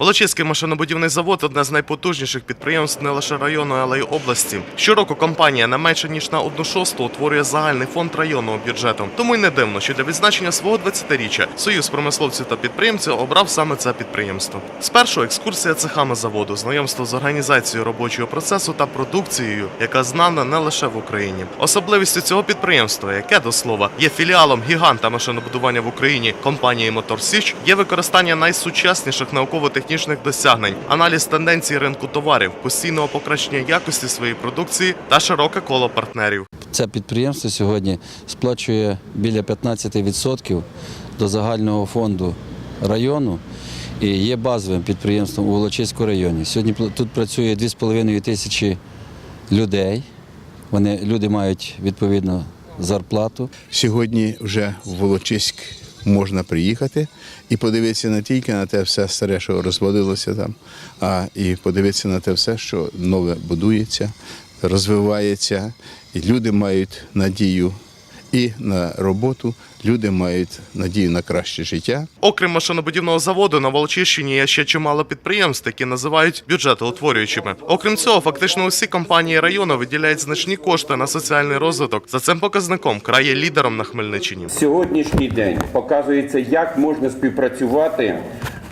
Волочиський машинобудівний завод одне з найпотужніших підприємств не лише району, але й області. Щороку компанія не менше ніж на одну шосту утворює загальний фонд районного бюджету. Тому й не дивно, що для відзначення свого 20-річчя Союз промисловців та підприємців обрав саме це підприємство. Спершу екскурсія цехами заводу, знайомство з організацією робочого процесу та продукцією, яка знана не лише в Україні. Особливістю цього підприємства, яке до слова є філіалом гіганта машинобудування в Україні компанії Мотор Січ, є використання найсучасніших науково-технічних досягнень, аналіз тенденцій ринку товарів, постійного покращення якості своєї продукції та широке коло партнерів. Це підприємство сьогодні сплачує біля 15% до загального фонду району і є базовим підприємством у Волочиському районі. Сьогодні тут працює 2,5 тисячі людей. Вони, люди мають відповідно зарплату. Сьогодні вже в Волочиськ можна приїхати і подивитися не тільки на те все старе, що розводилося там, а і подивитися на те все, що нове будується, розвивається, і люди мають надію і на роботу, люди мають надію на краще життя. Окрім машинобудівного заводу, на Волочищині є ще чимало підприємств, які називають бюджетоутворюючими. Окрім цього, фактично усі компанії району виділяють значні кошти на соціальний розвиток. За цим показником край є лідером на Хмельниччині. Сьогоднішній день показується, як можна співпрацювати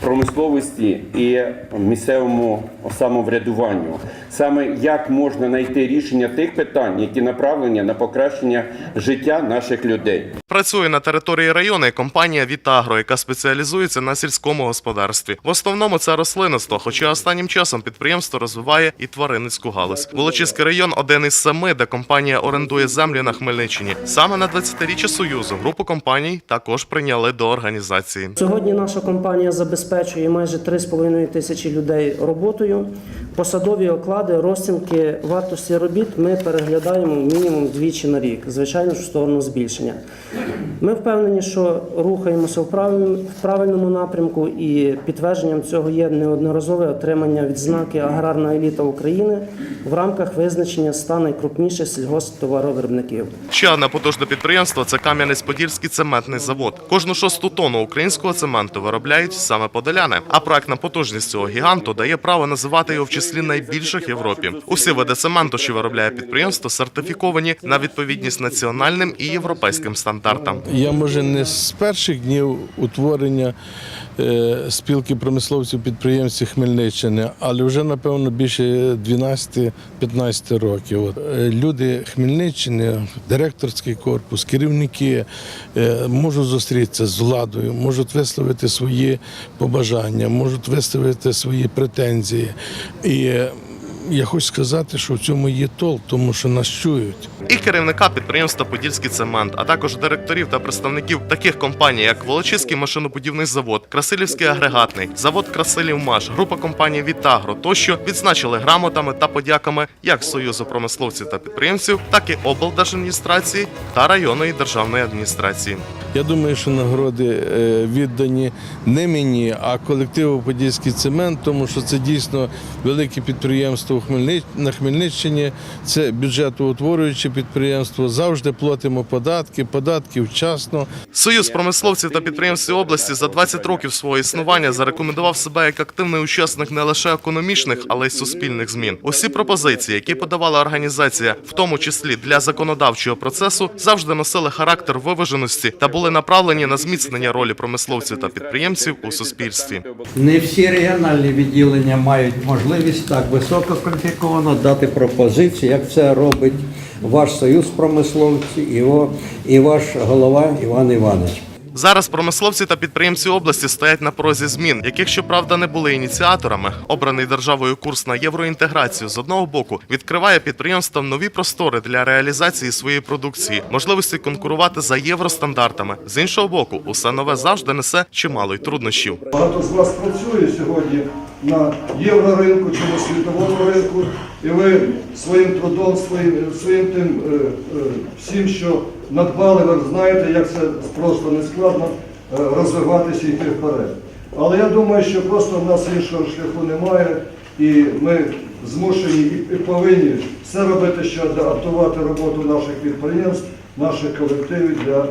промисловості і місцевому самоврядуванню. Саме як можна знайти рішення тих питань, які направлені на покращення життя наших людей. Працює на території району і компанія Вітагро, яка спеціалізується на сільському господарстві. В основному це рослинництво, хоча останнім часом підприємство розвиває і тваринницьку галузь. Волочиський район один із семи, де компанія орендує землі на Хмельниччині. Саме на 20-річчя Союзу групу компаній також прийняли до організації. Сьогодні наша компанія забезпечує майже 3,5 тисячі людей роботою. Посадові оклади, розцінки вартості робіт ми переглядаємо мінімум двічі на рік, звичайно ж в сторону збільшення. Ми впевнені, що рухаємося в правильному, напрямку, і підтвердженням цього є неодноразове отримання відзнаки Аграрна еліта України в рамках визначення 100 найкрупніших сільгосптоваровиробників. Ще одне потужне підприємство це Кам'янець-Подільський цементний завод. Кожну шосту тонну українського цементу виробляють саме подоляни. А проектна потужність цього гіганту дає право називати його в числі найбільших Європі. Усі види цементу, що виробляє підприємство, сертифіковані на відповідність національним і європейським стандартам. Я може не з перших днів утворення е, спілки промисловців підприємців Хмельниччини, але вже напевно більше 12-15 років. Е, Люди Хмельниччини, директорський корпус, керівники е, можуть зустрітися з владою, можуть висловити свої побажання, можуть висловити свої претензії. І я хочу сказати, що в цьому є толк, тому що нас чують. І керівника підприємства Подільський цемент, а також директорів та представників таких компаній, як Волочиський машинобудівний завод, Красилівський агрегатний, завод Красилівмаш, група компаній Вітагро тощо відзначили грамотами та подяками як Союзу промисловців та підприємців, так і облдержадміністрації та районної державної адміністрації. Я думаю, що нагороди е, віддані не мені, а колективу Подільський цемент, тому що це дійсно велике підприємство на Хмельниччині. Це бюджетоутворююче підприємство. Завжди платимо податки, податки вчасно. Союз промисловців та підприємців області за 20 років свого існування зарекомендував себе як активний учасник не лише економічних, але й суспільних змін. Усі пропозиції, які подавала організація, в тому числі для законодавчого процесу, завжди носили характер виваженості та були направлені на зміцнення ролі промисловців та підприємців у суспільстві. Не всі регіональні відділення мають можливість так висококваліфіковано дати пропозиції, як це робить ваш союз промисловців і ваш голова Іван Іванович. Зараз промисловці та підприємці області стоять на порозі змін, яких щоправда не були ініціаторами. Обраний державою курс на євроінтеграцію з одного боку відкриває підприємствам нові простори для реалізації своєї продукції, можливості конкурувати за євростандартами. З іншого боку, усе нове завжди несе чимало й труднощів. Багато з вас працює сьогодні на євроринку чи на світовому ринку, і ви своїм трудом, своїм, своїм тим е, е, всім, що надбали, ви знаєте, як це просто не складно е, розвиватися і йти вперед. Але я думаю, що просто в нас іншого шляху немає, і ми змушені і повинні все робити, щоб адаптувати роботу наших підприємств, наших колективів для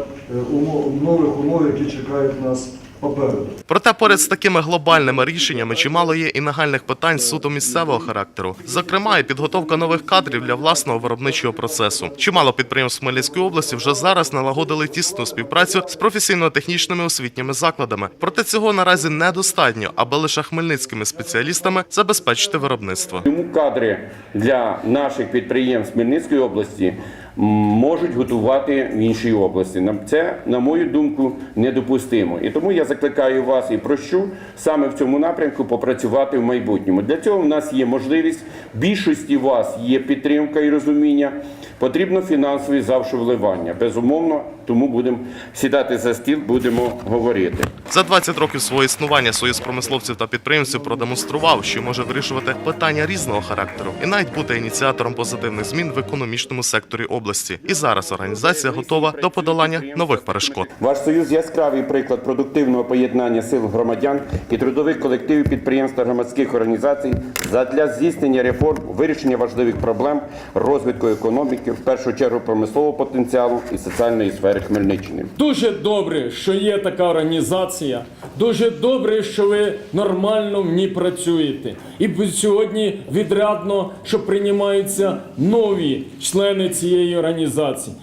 умов, нових умов, які чекають нас попереду. Проте поряд з такими глобальними рішеннями чимало є і нагальних питань суто місцевого характеру. Зокрема, і підготовка нових кадрів для власного виробничого процесу. Чимало підприємств Хмельницької області вже зараз налагодили тісну співпрацю з професійно-технічними освітніми закладами. Проте цього наразі недостатньо, аби лише хмельницькими спеціалістами забезпечити виробництво. Тому кадри для наших підприємств Хмельницької області можуть готувати в іншій області. Це, на мою думку, недопустимо. І тому я закликаю вас і прощу саме в цьому напрямку попрацювати в майбутньому. Для цього в нас є можливість. Більшості вас є підтримка і розуміння. Потрібно фінансові завжди вливання. Безумовно, тому будемо сідати за стіл, будемо говорити. За 20 років свого існування союз промисловців та підприємців продемонстрував, що може вирішувати питання різного характеру і навіть бути ініціатором позитивних змін в економічному секторі області. І зараз організація готова до подолання нових перешкод. Ваш союз яскравий приклад продуктивного поєднання сил громадян і трудових колективів підприємств та громадських організацій задля здійснення реформ, вирішення важливих проблем, розвитку економіки, в першу чергу промислового потенціалу і соціальної сфери Хмельниччини. Дуже добре, що є така організація. Дуже добре, що ви нормально в ній працюєте. І сьогодні відрядно, що приймаються нові члени цієї організації.